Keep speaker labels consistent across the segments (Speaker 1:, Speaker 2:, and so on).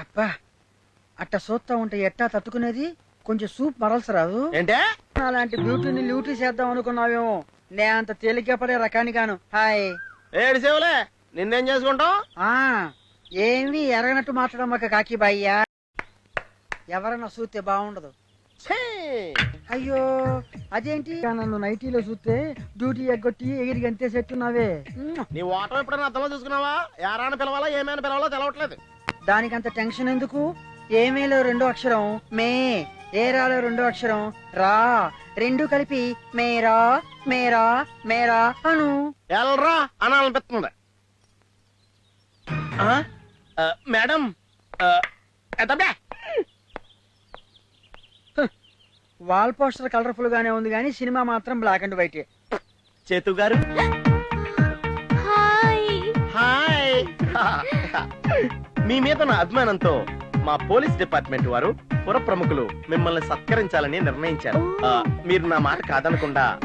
Speaker 1: అబ్బా అట్ట చూస్తా ఉంటే ఎట్టా తట్టుకునేది? కొంచెం సూప్ మరల్సి రాదు.
Speaker 2: ఏంటే?
Speaker 1: అలాంటి బ్యూటీని ల్యూటీ చేద్దాం అనుకున్నావేమో. నే అంత తేలిగ్గా పడే రకాని గాను హాయ్
Speaker 2: ఏడు సేవలే నిన్నేం చేసుకుంటావు?
Speaker 1: ఆ ఏమి ఎరగనట్టు మాట్లాడడం మాకు కాకి బాయ్యా. ఎవరన్నా చూస్తే బాగుండదు. అయ్యో అదేంటి? నన్ను నైటీలో చూస్తే డ్యూటీ ఎగ్గొట్టి ఎగిరి చెట్టున్నావే.
Speaker 2: నీ ఓటం ఎప్పుడైనా అర్థంలో చూసుకున్నావా? యారాని పిలవాలా ఏమైనా పిలవాలో తెలవట్లేదు.
Speaker 1: దానికంత టెన్షన్ ఎందుకు? ఏమేలో రెండో అక్షరం మే ఏరాలో రెండో అక్షరం రా. రెండు కలిపి మేరా మేరా మేరా అను.
Speaker 2: ఎల్రా అనాలనిపిస్తుంది మేడం.
Speaker 1: వాల్ పోస్టర్ కలర్ఫుల్ గానే ఉంది కానీ సినిమా మాత్రం బ్లాక్ అండ్ వైట్.
Speaker 2: చేతు గారు మీ మీద నా అభిమానంతో మా పోలీస్ డిపార్ట్మెంట్ వారు పుర ప్రముఖులు మిమ్మల్ని సత్కరించాలని నిర్ణయించారు. ఆ, మీరు నా మాట కాదనకుండా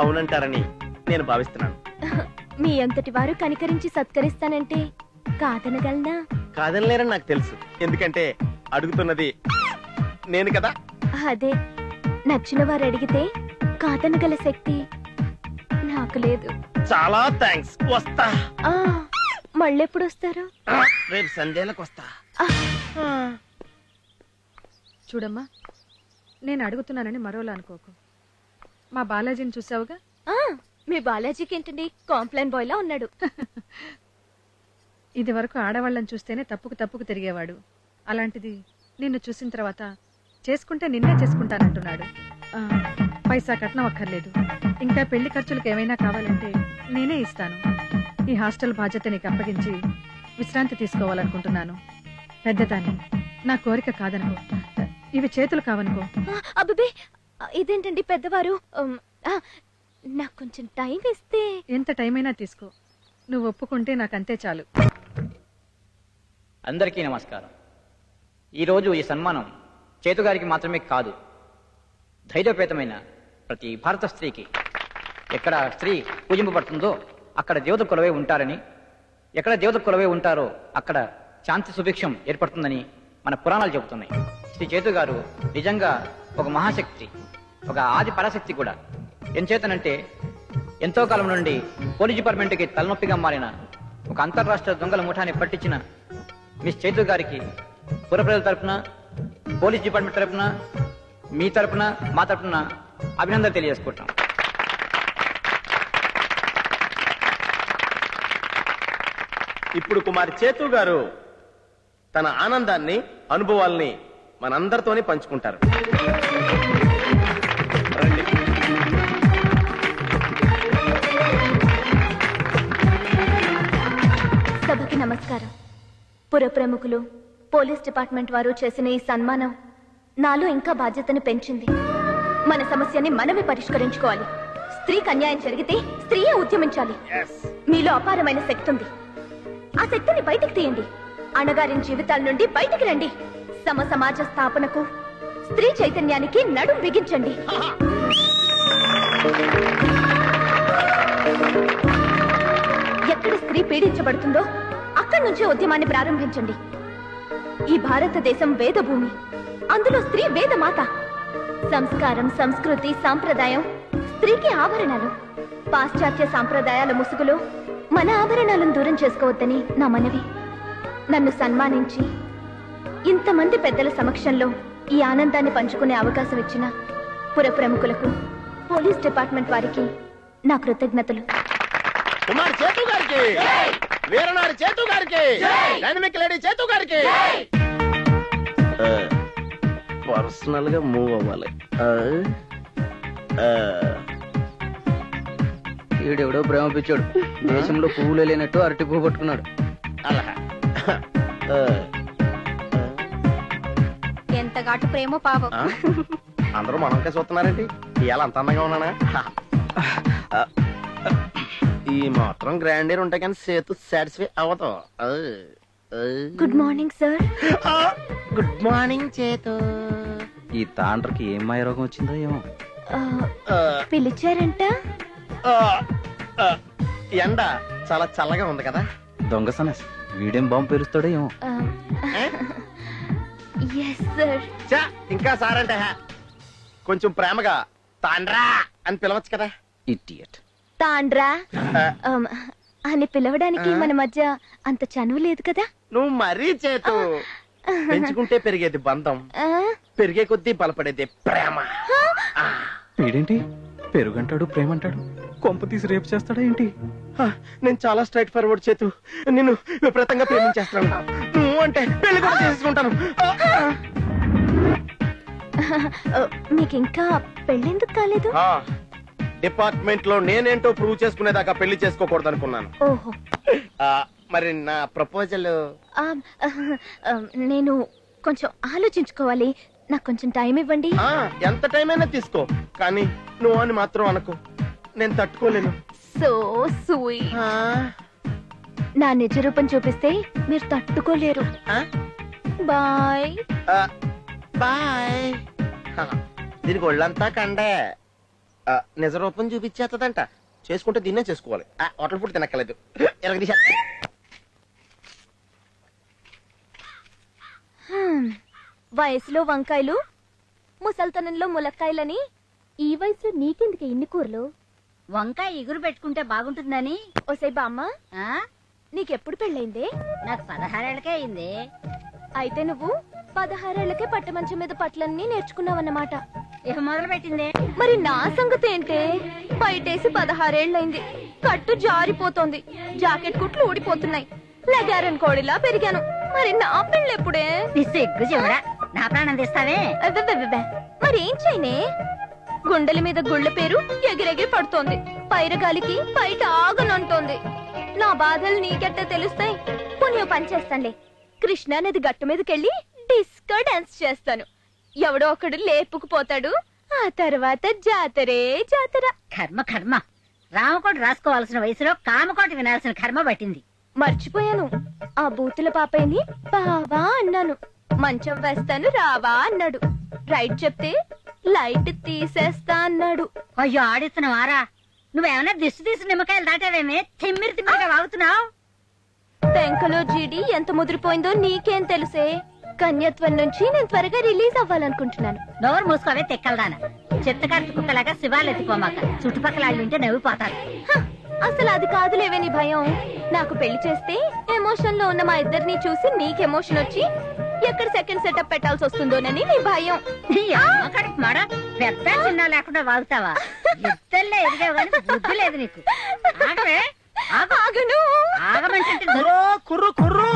Speaker 2: అవునంటారని నేను భావిస్తున్నాను.
Speaker 3: మీ అంతటి వారు కనికరించి సత్కరిస్తానంటే కాదనగలనా?
Speaker 2: కాదనలేరని నాకు తెలుసు. ఎందుకంటే అడుగుతున్నది నేను కదా.
Speaker 3: అదే నచ్చిన వారు అడిగితే కాదనగల శక్తి నాకు లేదు.
Speaker 2: చాలా థ్యాంక్స్ వస్తా.
Speaker 3: ఆ. మళ్ళెప్పుడు వస్తారు
Speaker 2: రేపు సంధ్యాలకు వస్తా
Speaker 4: చూడమ్మా నేను అడుగుతున్నానని మరోలా అనుకోకు. మా బాలాజీని చూసావుగా?
Speaker 3: ఆ, మీ బాలాజీకి ఏంటండి కాంప్లైన్ బాయ్ లా ఉన్నాడు.
Speaker 4: ఇది వరకు ఆడవాళ్ళని చూస్తేనే తప్పుకు తప్పుకు తిరిగేవాడు. అలాంటిది నిన్ను చూసిన తర్వాత చేసుకుంటే నిన్నే చేసుకుంటానంటున్నాడు. ఆ, పైసా కట్నం అక్కర్లేదు. ఇంకా పెళ్ళి ఖర్చులకు ఏమైనా కావాలంటే నేనే ఇస్తాను. ఈ హాస్టల్ బాధ్యత నీకు అప్పగించి విశ్రాంతి తీసుకోవాలనుకుంటున్నాను. పెద్దదాన్ని నా కోరిక కాదనుకో. ఇవి చేతులు కావనుకో.
Speaker 3: ఆ, ఇదేంటండి పెద్దవారు? నాకు కొంచెం టైం ఇస్తే.
Speaker 4: ఎంత టైం అయినా తీసుకో. నువ్వు ఒప్పుకుంటే నాకంతే చాలు.
Speaker 5: అందరికీ నమస్కారం. ఈరోజు ఈ సన్మానం చేతుగారికి మాత్రమే కాదు ధైర్యపేతమైన ప్రతి భారత స్త్రీకి. ఎక్కడ స్త్రీ పూజింపబడుతుందో అక్కడ దేవత కొలవే ఉంటారని. ఎక్కడ దేవత కొలవే ఉంటారో అక్కడ శాంతి సుభిక్షం ఏర్పడుతుందని మన పురాణాలు చెబుతున్నాయి. శ్రీ చేతు గారు నిజంగా ఒక మహాశక్తి ఒక ఆది పరాశక్తి కూడా. ఎంచేతనంటే ఎంతో కాలం నుండి పోలీస్ డిపార్ట్మెంట్కి తలనొప్పిగా మారిన ఒక అంతర్రాష్ట్ర దొంగల ముఠాన్ని పట్టించిన మిస్ చేతు గారికి పుర ప్రజల తరపున పోలీస్ డిపార్ట్మెంట్ తరపున మీ తరపున మా తరపున అభినందన తెలియజేసుకుంటాం
Speaker 2: ఇప్పుడు కుమారి చేతు గారు తన ఆనందాన్ని అనుభవాల్ని మనందరితోనే పంచుకుంటారు.
Speaker 3: సభకి నమస్కారం. పుర ప్రముఖులు పోలీస్ డిపార్ట్మెంట్ వారు చేసిన ఈ సన్మానం నాలో ఇంకా బాధ్యతను పెంచింది. మన సమస్యని మనమే పరిష్కరించుకోవాలి. స్త్రీకి అన్యాయం జరిగితే స్త్రీయే ఉద్యమించాలి. మీలో అపారమైన శక్తి ఉంది. ఆ శక్తిని బయటికి తీయండి. అణగారిన జీవితాల నుండి బయటికి రండి. సమ సమాజ స్థాపనకు స్త్రీ చైతన్యానికి నడుం బిగించండి. ఎక్కడ స్త్రీ పీడించబడుతుందో అక్కడి నుంచే ఉద్యమాన్ని ప్రారంభించండి. ఈ భారతదేశం వేదభూమి. అందులో స్త్రీ వేదమాత. సంస్కారం సంస్కృతి సాంప్రదాయం స్త్రీకి ఆభరణాలు పాశ్చాత్య సాంప్రదాయాల ముసుగులో మన ఆభరణాలను దూరం చేసుకోవద్దని నా మనవి. నన్ను సన్మానించి ఇంతమంది పెద్దల సమక్షంలో ఈ ఆనందాన్ని పంచుకునే అవకాశం ఇచ్చిన పుర ప్రముఖులకు పోలీస్ డిపార్ట్మెంట్ వారికి నా కృతజ్ఞతలు.
Speaker 2: కుమారి చేతు గారికి! వీరనారి చేతు గారికి! డైనమిక్ లేడీ చేతు గారికి! పర్సనల్గా మూవ్ అవ్వాలి.
Speaker 6: ఈడెవడో ప్రేమ పిచ్చాడు దేశంలో పువ్వులే లేనట్టు అరటి పువ్వు పట్టుకున్నాడు.
Speaker 2: అలా.
Speaker 3: ఎంత ఘాటు ప్రేమ పాపం?
Speaker 2: అందరూ మనం చూస్తున్నారేంటి? ఇవాళ అంత అందంగా ఉన్నానా? ఈ మాత్రం గ్రాండీర్ ఉంటాయి కానీ సేతు సాటిస్ఫై ఆ.
Speaker 3: Good morning sir
Speaker 2: good morning చేతు.
Speaker 6: ఈ తాండ్రకి ఏం మాయ రోగం వచ్చిందో ఏమో.
Speaker 3: పిలిచారంట?
Speaker 2: ఎండ చాలా చల్లగా ఉంది కదా?
Speaker 6: దొంగ సనస్ వీడేం బాంబు పేరుస్తాడో ఏమో?
Speaker 3: ఎస్ సార్
Speaker 2: చా ఇంకా సారంటే హే. కొంచెం ప్రేమగా తాండ్రా అని పిలవచ్చు కదా?
Speaker 6: ఇడియట్
Speaker 3: తాండ్రా? Um, అని పిలవడానికి మన మధ్య అంత చనువు లేదు కదా?
Speaker 2: నువ్వు మరీ చేతు. పెంచుకుంటే పెరిగేది బంధం.
Speaker 3: ఆ?
Speaker 2: పెరిగే కొద్దీ బలపడేది ప్రేమ.
Speaker 7: వీడేంటి? పెరుగంటాడు ప్రేమంటాడు. కొంప తీసి రేపు చేస్తాడా ఏంటి?
Speaker 2: నేను చాలా స్ట్రైట్ ఫార్వర్డ్ చేతు. నిన్ను విపరీతంగా ప్రేమించేస్తాను నువ్వు అంటే పెళ్ళి కూడా చేసుకుంటాను
Speaker 3: మీకు ఇంకా పెళ్ళెందుకు కాలేదు?
Speaker 2: డిపార్ట్మెంట్లో నేనేంటో ప్రూవ్ చేసుకునేదాకా పెళ్ళి చేసుకోకూడదు అనుకున్నాను
Speaker 3: ఓహో
Speaker 2: మరి నా ప్రపోజల్?
Speaker 3: నేను కొంచెం ఆలోచించుకోవాలి. నాకు కొంచెం టైం ఇవ్వండి.
Speaker 2: ఎంత టైం అయినా తీసుకో. కానీ నువ్వు అని మాత్రం అనుకో. నేను తట్టుకోలేను.
Speaker 3: సో స్వీట్
Speaker 2: ఆ,
Speaker 3: నా నిజ రూపం చూపిస్తే మీరు తట్టుకోలేరు.
Speaker 2: ఆ,
Speaker 3: బాయ్
Speaker 2: ఆ, బాయ్ హా, దీనికి ఒళ్ళంతా కండే. ఆ, నిజ రూపం చూపించేస్తుందంట చేసుకుంటే దీన్నే చేసుకోవాలి. ఆ, హోటల్ ఫుడ్ తినక్కలేదు ఎరగ
Speaker 3: హ్మ్. వయసులో వంకాయలు ముసల్తనంలో ములక్కాయలని. ఈ వయసులో నీకెందుకు ఇన్ని కూరలు?
Speaker 8: వంకాయ ఎగురు పెట్టుకుంటే బాగుంటుందని.
Speaker 3: ఓసై బామ్మ
Speaker 8: ఆ?
Speaker 3: నీకెప్పుడు పెళ్ళైందే?
Speaker 8: నాకు పదహారేళ్ళకే అయింది.
Speaker 3: అయితే నువ్వు పదహారేళ్ళకే పట్టమంచం మీద పట్లన్నీ నేర్చుకున్నావన్నమాట.
Speaker 8: ఇక మొదలు పెట్టింది
Speaker 3: మరి నా సంగతి ఏంటే? బయటేసి పదహారేళ్ళైంది కట్టు జారిపోతోంది. జాకెట్ కుట్లు ఊడిపోతున్నాయి. లగారన్ కోడిలా పెరిగాను. మరి నా పెళ్ళెప్పుడే?
Speaker 8: నీ సిగ్గు చివడా నా ప్రాణం తీస్తావే.
Speaker 3: మరేం చేయనే? గుండెల మీద గుళ్ళ పేరు ఎగిరెగిరి పడుతోంది. పైరగాలికి బయట ఆగనంటోంది నా బాధలు నీకెట్ట తెలుస్తాయి? పోనీ ఓ పని చేస్తానులే కృష్ణా నది గట్టు మీదకెళ్ళి డిస్కో డాన్స్ చేస్తాను. ఎవడో ఒకడు లేపుకుపోతాడు. ఆ తర్వాత జాతరే జాతర.
Speaker 8: కర్మ కర్మ. రామకోటి రాసుకోవాల్సిన వయసులో కామకోటి వినాల్సిన కర్మ పట్టింది.
Speaker 3: మర్చిపోయాను. ఆ బూతుల పాపయ్యని బావా అన్నాను. మంచం వేస్తాను రావా అన్నాడు. రైట్ చెప్తే లైట్ తీసేస్తా అన్నాడు.
Speaker 8: అయ్యో ఆడిస్తున్నావారా నువ్వేమన్నా దిష్టి తీసి నిమ్మకాయలు దాటావేమే? తిమ్మిరి తిమ్మిరిగా వాగుతున్నావు?
Speaker 3: పెంకలో జీడి ఎంత ముదిరిపోయిందో నీకేం తెలుసే? కన్యత్వం నుంచి నేను త్వరగా రిలీజ్ అవ్వాలనుకుంటున్నాను.
Speaker 8: నోరు మూసుకోవే తెక్కలదాన. చెత్తకార్తి కుక్కలాగా శివాలు ఎత్తుకోమాక చుట్టుపక్కల వాళ్ళు వింటే నవ్విపోతారు.
Speaker 3: అసలు అది కాదులేవే నీ భయం. నాకు పెళ్ళి చేస్తే ఎమోషన్లో ఉన్న మా ఇద్దరిని చూసి నీకు ఎమోషన్ వచ్చి ఎక్కడ సెకండ్ సెటప్ పెట్టాల్సి వస్తుందోనని నీ భయం.
Speaker 8: మాడ. పెద్ద చిన్న లేకుండా వాగుతావా? ఇద్దరులే ఎదిగావు కానీ బుద్ధి లేదు నీకు.
Speaker 3: ఆగను.
Speaker 8: ఆగమంటే
Speaker 2: కుర్రు కుర్రు.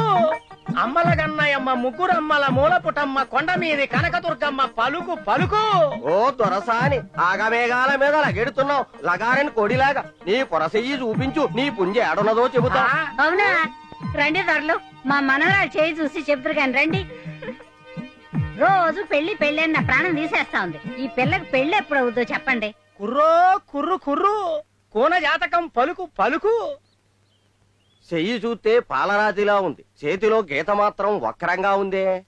Speaker 2: అమ్మల గన్నయమ్మ ముగ్గురు అమ్మల మూల పుటమ్మ కొండ మీది కనకదుర్గమ్మ పలుకు పలుకు.
Speaker 9: ఓ దొరసాని ఆగమేఘాల మీద లగెడుతున్నావు. లగారని కొడిలాగా నీ పొరసెయ్యి చూపించు నీ పుంజె ఏడున్నదో చెబుతా.
Speaker 8: అవునా? రండి త్వరలో మా మనవరాలు చేయి చూసి చెప్తారు కానీ రండి. రోజు పెళ్ళి పెళ్ళి అని నా ప్రాణం తీసేస్తా ఉంది. ఈ పిల్లకి పెళ్ళి ఎప్పుడు అవుతుందో చెప్పండి.
Speaker 2: కుర్రో కుర్రు కుర్రు. కోన జాతకం పలుకు పలుకు.
Speaker 9: చెయ్యి చూస్తే పాలరాతిలా ఉంది. చేతిలో గీత మాత్రం వక్రంగా ఉందే.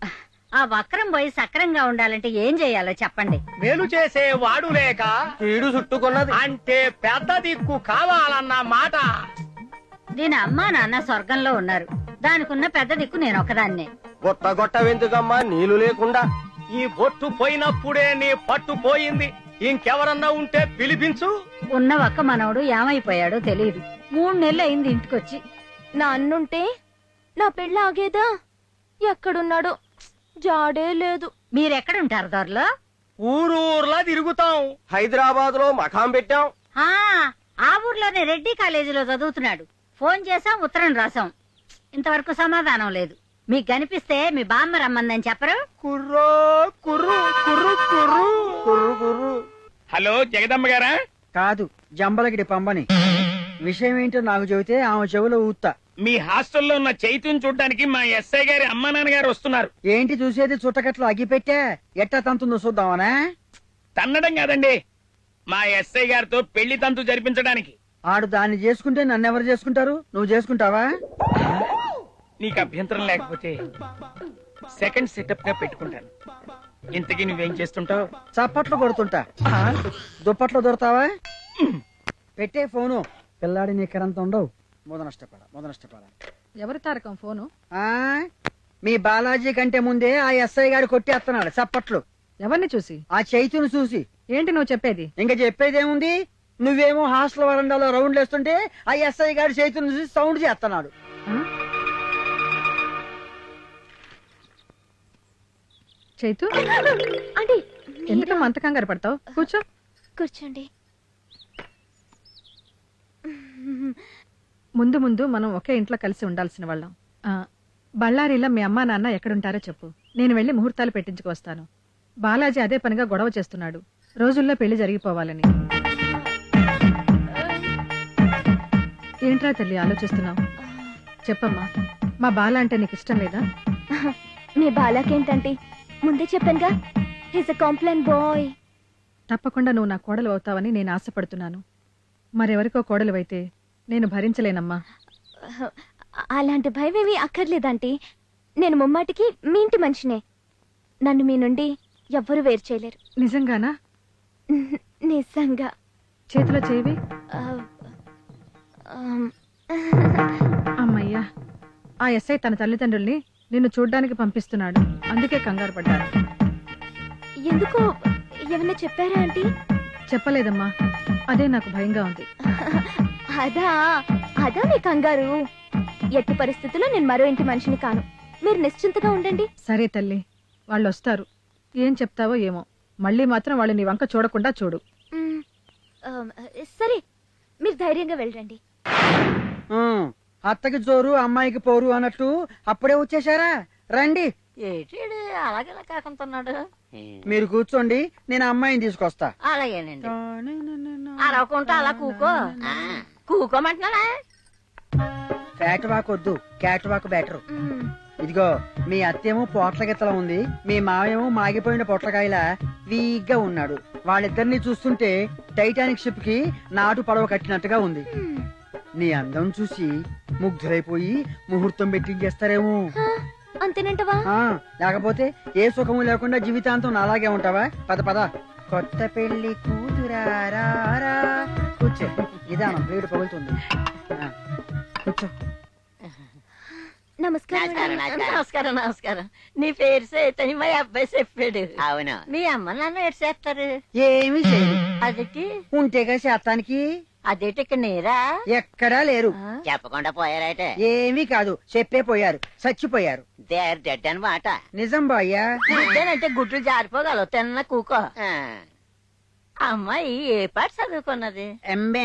Speaker 8: ఆ వక్రం పోయి సక్రంగా ఉండాలంటే ఏం చేయాలో చెప్పండి.
Speaker 2: మేలు చేసే వాడు లేక
Speaker 9: కీడు చుట్టుకున్నది.
Speaker 2: అంటే పెద్ద దిక్కు కావాలన్న మాట.
Speaker 8: దీని అమ్మా నాన్న స్వర్గంలో ఉన్నారు. దానికున్న పెద్ద దిక్కు నేను ఒకదాన్నే.
Speaker 9: గొట్ట గొట్టవెందుకమ్మా నీళ్ళు లేకుండా?
Speaker 2: ఈ బొట్టు పోయినప్పుడే నీ పట్టు పోయింది. ఇంకెవరన్నా ఉంటే పిలిపించు.
Speaker 8: ఉన్న ఒక్క మనవడు ఏమైపోయాడో తెలియదు మూడు నెలలు అయింది ఇంటికొచ్చి.
Speaker 3: నా అన్నుంటే నా పెళ్ళి ఆగేదా ఎక్కడున్నాడో జాడే లేదు.
Speaker 8: మీరెక్కడుంటారు దొరలో?
Speaker 2: ఊరూర్లా తిరుగుతాం.
Speaker 9: హైదరాబాద్లో మకాం పెట్టాం.
Speaker 8: ఆ ఆ ఊర్లోనే రెడ్డి కాలేజీలో చదువుతున్నాడు. ఫోన్ చేసాం ఉత్తరం రాసాం ఇంతవరకు సమాధానం లేదు. మీకు కనిపిస్తే మీ బామ్మ రమ్మందని చెప్పరు?
Speaker 2: కుర్రో కుర్రు కుర్రు కుర్రు
Speaker 9: కుర్రు కుర్రు.
Speaker 10: హలో జగదమ్మ గారా?
Speaker 1: కాదు జంబలగిడి పంబని. విషయం ఏంటో నాకు చెబితే ఆమె చెవులో ఊత్తా.
Speaker 10: మీ హాస్టల్లో ఉన్న చైతన్యం చూడడానికి మా ఎస్ఐ గారి అమ్మా నాన్నగారు వస్తున్నారు.
Speaker 1: ఏంటి చూసేది చుట్టకట్లు అగ్గిపెట్టా? ఎట్టా తంతుందో చూద్దామనా?
Speaker 10: తన్నడం కాదండి. మా ఎస్ఐ గారితో పెళ్ళి తంతు జరిపించడానికి.
Speaker 1: ఆడు దాన్ని చేసుకుంటే నన్ను ఎవరు చేసుకుంటారు? నువ్వు చేసుకుంటావా?
Speaker 10: నీకు అభ్యంతరం లేకపోతే సెకండ్ సెటప్గా పెట్టుకుంటాను. ఇంతకీ నువ్వేం చేస్తుంటావు?
Speaker 1: చప్పట్లు కొడుతుంటా. దుప్పట్లో దొరుకుతావా? పెట్టే ఫోను. పిల్లాడి నీ కరంత ఉండవు. మొద నష్టపడ మొద నష్టపడ
Speaker 4: ఎవరి తారకం ఫోను?
Speaker 1: ఆ? మీ బాలాజీ కంటే ముందే ఆ ఎస్ఐ గారు కొట్టేస్తున్నాడు చప్పట్లు.
Speaker 4: ఎవరిని చూసి?
Speaker 1: ఆ చైతును చూసి.
Speaker 4: ఏంటి నువ్వు చెప్పేది?
Speaker 1: ఇంకా చెప్పేదేముంది? నువ్వేమో హాస్టల్ వరండాలో రౌండ్లు వేస్తుంటే ఆ ఎస్ఐ గారు చైతును చూసి సౌండ్ చేస్తున్నాడు.
Speaker 4: చైతు?
Speaker 3: అంటే
Speaker 4: ఎందుకమ్మా అంత కంగారు పడతావు? కూర్చో.
Speaker 3: కూర్చోండి.
Speaker 4: ముందు ముందు మనం ఒకే ఇంట్లో కలిసి ఉండాల్సిన వాళ్ళం. ఆ, బళ్ళారిలో మీ అమ్మా నాన్న ఎక్కడుంటారో చెప్పు. నేను వెళ్ళి ముహూర్తాలు పెట్టించుకొస్తాను. బాలాజీ అదే పనిగా గొడవ చేస్తున్నాడు. రోజుల్లో పెళ్ళి జరిగిపోవాలని. ఏంట్రా తల్లి ఆలోచిస్తున్నావు? చెప్పమ్మా. మా బాల అంటే నీకు ఇష్టం లేదా?
Speaker 3: మీ బాలాకేంటంటే? ముందే చెప్పానుగా హిస్ అ కాంప్లైంట్ బాయ్
Speaker 4: తప్పకుండా నువ్వు నా కోడలు అవుతావని నేను ఆశపడుతున్నాను. మరెవరికో కోడలు అయితే నేను భరించలేనమ్మా.
Speaker 3: అలాంటి భయం ఏమీ అక్కర్లేదంటీ నేను ముమ్మాటికి మీ ఇంటి మనిషినే. నన్ను మీ నుండి ఎవ్వరూ వేరు చేయలేరు.
Speaker 4: నిజంగానా?
Speaker 3: నిజంగా.
Speaker 4: చేతిలో చేవి
Speaker 3: ఆ, ఆమ్,
Speaker 4: అమ్మయ్యా ఆ ఎస్ఐ తన తల్లిదండ్రుల్ని నిన్ను చూడ్డానికి పంపిస్తున్నాడు. అందుకే కంగారు పడ్డాను.
Speaker 3: ఎందుకు ఏమన్నా చెప్పారా ఆంటీ?
Speaker 4: చెప్పలేదమ్మా. అదే నాకు భయంగా ఉంది.
Speaker 3: అదా అదా మీ కంగారు. ఎట్టి పరిస్థితుల్లో నేను మరో ఇంటి మనిషిని కాను. మీరు నిశ్చింతగా ఉండండి.
Speaker 4: సరే తల్లి వాళ్ళు వస్తారు ఏం చెప్తావో ఏమో. మళ్ళీ మాత్రం వాళ్ళు నీ వంక చూడకుండా చూడు.
Speaker 3: మ్, సరే మీరు ధైర్యంగా వెళ్ళండి.
Speaker 1: అత్తకి జోరు అమ్మాయికి పోరు అన్నట్టు అప్పుడే వచ్చేసారా రండి.
Speaker 8: ఏటీడు అలాగేలా కాకుంటున్నాడు?
Speaker 1: మీరు కూర్చోండి నేను అమ్మాయిని తీసుకొస్తా.
Speaker 8: అలాగేనండి. అలా కూకో. ఆ, కూకోమంటున్నానా
Speaker 1: ఫ్యాట్ వాక్ వద్దు క్యాట్ వాక్ బెటర్ ఇదిగో మీ అత్తేమో పోట్ల గిత్తల ఉంది మీ మావేమో మాగిపోయిన పొట్లకాయల వీక్గా ఉన్నాడు. వాళ్ళిద్దరిని చూస్తుంటే టైటానిక్ షిప్కి నాటు పడవ కట్టినట్టుగా ఉంది. నీ అందం చూసి ముగ్ధులైపోయి ముహూర్తం పెట్టించేస్తారేమో
Speaker 3: అంతేనంటవా?
Speaker 1: లేకపోతే ఏ సుఖము లేకుండా జీవితాంతం అలాగే ఉంటావా? పద పద. కొత్త పెళ్ళి కూతురారా కూర్చో. నిదానం వేడి పగులుతుంది. ఆ, కూర్చో.
Speaker 3: నమస్కారం.
Speaker 8: నమస్కారం నమస్కారం. నీ పేరు సేతని మా అబ్బాయి చెప్పాడు.
Speaker 9: అవును.
Speaker 8: మీ అమ్మ నాన్న ఎటు చేస్తారు?
Speaker 1: ఏమీ చేయదు.
Speaker 8: అదేటి?
Speaker 1: ఉంటేగా శాతానికి
Speaker 8: అదేటి ఇక్కడ నేరా?
Speaker 1: ఎక్కడా లేరు.
Speaker 8: ఆ?
Speaker 9: చెప్పకుండా పోయారైతే
Speaker 1: ఏమీ కాదు. చెప్పే పోయారు. చచ్చిపోయారు.
Speaker 9: దేర్ డెడ్ అనమాట
Speaker 1: నిజం బాయ్యా.
Speaker 8: ఇదేనంటే గుడ్లు జారిపోగలవు. తిన్న కూకో. అమ్మాయి ఏ పాట చదువుకున్నది?
Speaker 1: ఎంబే.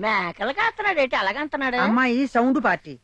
Speaker 8: మేకలు కాస్తున్నాడు ఏంటి అలాగంటున్నాడు
Speaker 1: అమ్మాయి సౌండ్ పార్టీ.